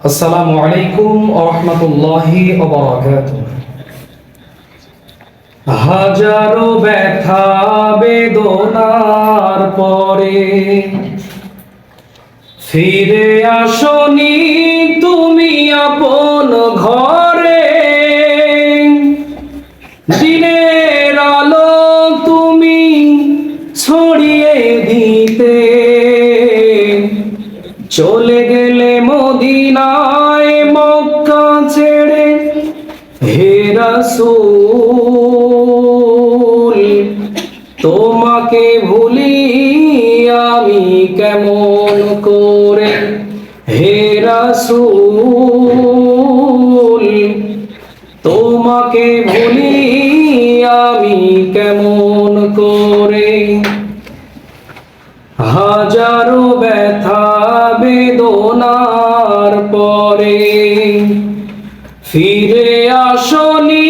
আসসালামু আলাইকুম রহমতুল্লাহি হাজারো ব্যথা বেদনার পরে ফিরে আসনি তুমি আপন ঘরে। দিনের আলো তুমি ছড়িয়ে দিতে। চলে গেলে মদিনায় মক্কা ছেড়ে হে তোমাকে ভুলি আমি কেমন করে? হে তোমাকে ভুলি বেদনার পরে ফিরে আসনি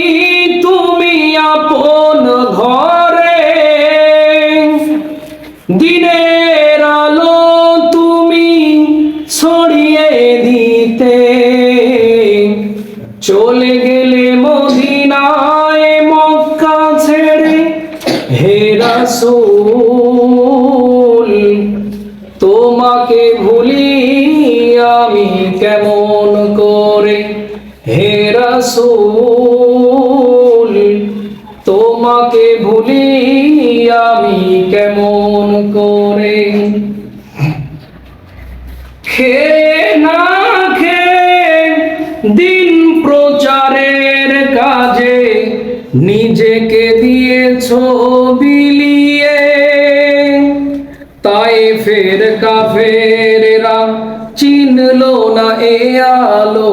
তুমি আপন ঘরে। দিনের আলো তুমি ছড়িয়ে দিতে। চলে গেলে মদিনায় মক্কা ছেড়ে হে হে রাসূল, তোমাকে ভুলি আমি কেমন করে? খে না খে দিন প্রচারের কাজে নিজেকে দিয়েছ বিলিয়ে। তাই ফের কাফেরেরা চিনল না এ আলো।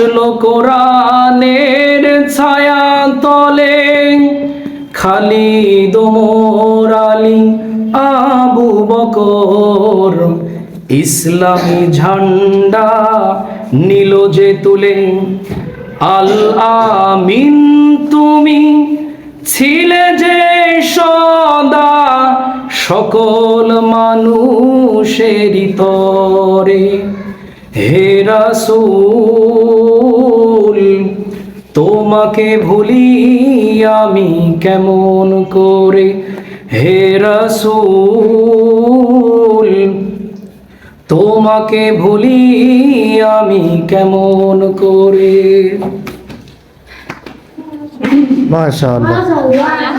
আসলো কোরআনের ছায়া তলে খালি দোমর আলী, আবু বকর। ইসলামী ঝান্ডা নিল যে তুলে, আল আমিন তুমি ছিলে যে সদা সকল মানুষেরই তরে। হে রাসূল তোমাকে ভুলি আমি কেমন করে? হে রসুল তোমাকে ভুলি আমি কেমন করে? মাশাআল্লাহ। মাশাআল্লাহ।